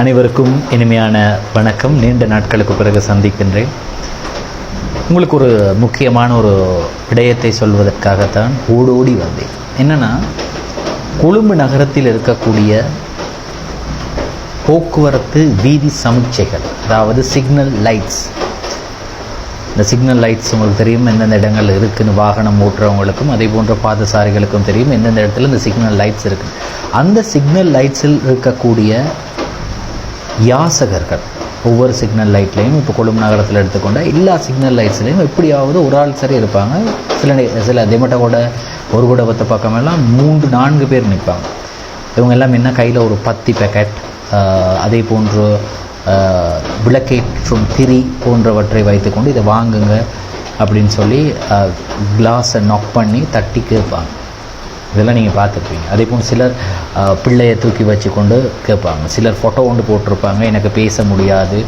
அனைவருக்கும் இனிமையான வணக்கம். நீண்ட நாட்களுக்கு பிறகு சந்திக்கின்றேன். உங்களுக்கு ஒரு முக்கியமான ஒரு விடயத்தை சொல்வதற்காகத்தான் ஓடோடி வந்தேன். என்னென்னா கொழும்பு நகரத்தில் இருக்கக்கூடிய போக்குவரத்து வீதி சமிச்சைகள் அதாவது சிக்னல் லைட்ஸ் இந்த சிக்னல் லைட்ஸ் உங்களுக்கு தெரியும் எந்தெந்த இடங்கள் இருக்குதுன்னு வாகனம் ஓட்டுறவங்களுக்கும் அதே போன்ற பாதசாரிகளுக்கும் தெரியும் எந்தெந்த இடத்துல இந்த சிக்னல் லைட்ஸ் இருக்குது அந்த சிக்னல் லைட்ஸில் இருக்கக்கூடிய யாசகர்கள். ஒவ்வொரு சிக்னல் லைட்லேயும் இப்போ கொழும்பு நகரத்தில் எடுத்துக்கொண்டால் எல்லா சிக்னல் லைட்ஸ்லேயும் எப்படியாவது ஒரு ஆள் சரி இருப்பாங்க. சில நே- சில திமட்டகோட ஒரு குடவத்தை பக்கமெல்லாம் மூன்று நான்கு பேர் நிற்பாங்க இவங்க எல்லாம் என்ன கையில் ஒரு பத்தி பேக்கெட் அதே போன்று விளக்கேற்றும் திரி போன்றவற்றை வைத்துக்கொண்டு இதை வாங்குங்க அப்படின்னு சொல்லி கிளாஸை நாக் பண்ணி தட்டி கேட்பாங்க இதெல்லாம் நீங்கள் பார்த்துருப்பீங்க. அதே போல் சிலர் பிள்ளையை தூக்கி வச்சு கொண்டு கேட்பாங்க. சிலர் ஃபோட்டோ ஒன்று போட்டிருப்பாங்க எனக்கு பேச முடியாது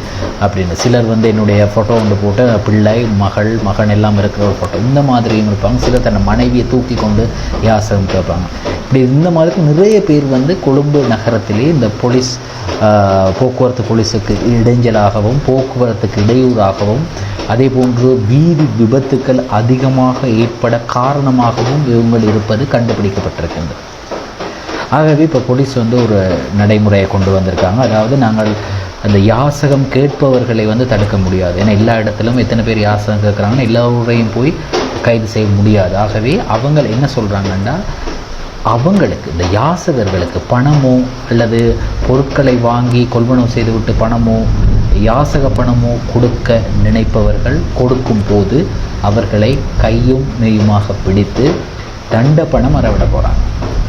அப்படின்னு. சிலர் வந்து என்னுடைய ஃபோட்டோ ஒன்று போட்டு பிள்ளை மகள் மகன் எல்லாம் இருக்கிற ஒரு ஃபோட்டோ இந்த மாதிரியும் இருப்பாங்க. சிலர் தன்னை மனைவியை தூக்கி கொண்டு யாசகம் கேட்பாங்க. இப்படி இந்த மாதிரி நிறைய பேர் வந்து கொழும்பு நகரத்திலே இந்த போலீஸ் போக்குவரத்து போலீஸுக்கு இடைஞ்சலாகவும் போக்குவரத்துக்கு இடையூறாகவும் அதே போன்று வீதி விபத்துக்கள் அதிகமாக ஏற்பட காரணமாகவும் இவங்கள் இருப்பது கண்டுபிடிக்கப்பட்டிருக்கின்றது. ஆகவே இப்போ போலீஸ் வந்து ஒரு நடைமுறையை கொண்டு வந்திருக்காங்க. அதாவது நாங்கள் அந்த யாசகம் கேட்பவர்களை வந்து தடுக்க முடியாது. ஏன்னா எல்லா இடத்திலும் எத்தனை பேர் யாசகம் கேட்குறாங்கன்னு எல்லோரையும் போய் கைது செய்ய முடியாது. ஆகவே அவங்க என்ன சொல்கிறாங்கன்னா அவங்களுக்கு இந்த யாசகர்களுக்கு பணமோ அல்லது பொருட்களை வாங்கி கொள்வனவு செய்துவிட்டு பணமோ யாசக பணமோ கொடுக்க நினைப்பவர்கள் கொடுக்கும் போது அவர்களை கையும் மெய்யுமாக பிடித்து தண்ட பணம் அறவிட போகிறாங்க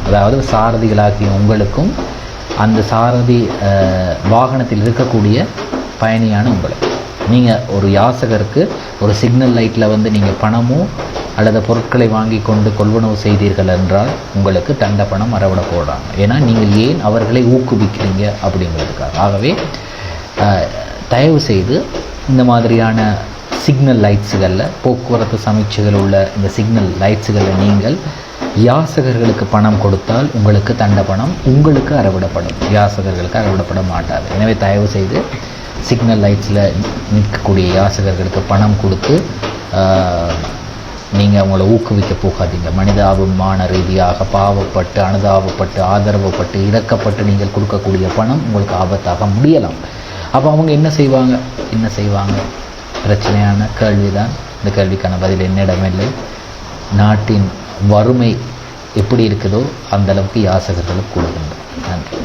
அதாவது சாரதிகளாகிய உங்களுக்கும் அந்த சாரதி வாகனத்தில் இருக்கக்கூடிய பயணியான உங்களுக்கு நீங்கள் ஒரு யாசகருக்கு ஒரு சிக்னல் லைட்டில் வந்து நீங்கள் பணமோ அல்லது பொருட்களை வாங்கி கொண்டு கொள்வனவு செய்தீர்கள் என்றால் உங்களுக்கு தண்ட பணம் அறவிட போடுறாங்க ஏன்னா நீங்கள் ஏன் அவர்களை ஊக்குவிக்கிறீங்க அப்படிங்கிறதுக்காக. ஆகவே தயவு செய்து இந்த மாதிரியான சிக்னல் லைட்ஸுகளில் போக்குவரத்து சமீட்சைகள் உள்ள இந்த சிக்னல் லைட்ஸுகளில் நீங்கள் யாசகர்களுக்கு பணம் கொடுத்தால் உங்களுக்கு தண்ட பணம் உங்களுக்கு அறவிடப்படும். யாசகர்களுக்கு அறவிடப்பட மாட்டாது. எனவே தயவு செய்து சிக்னல் லைட்ஸில் நிற்கக்கூடிய யாசகர்களுக்கு பணம் கொடுத்து நீங்கள் அவங்கள ஊக்குவிக்க போகாதீங்க. மனிதாபிமான ரீதியாக பாவப்பட்டு அனுதாபப்பட்டு ஆதரவுப்பட்டு இறக்கப்பட்டு நீங்கள் கொடுக்கக்கூடிய பணம் உங்களுக்கு ஆபத்தாக முடியலாம். அப்போ அவங்க என்ன செய்வாங்க? என்ன செய்வாங்க? பிரச்சனையான கேள்விதான். இந்த கேள்விக்கான பதில் என்னிடமில்லை. நாட்டின் வறுமை எப்படி இருக்குதோ அந்த அளவுக்கு யாசகர்களும் கூடுகின்றன நன்றி.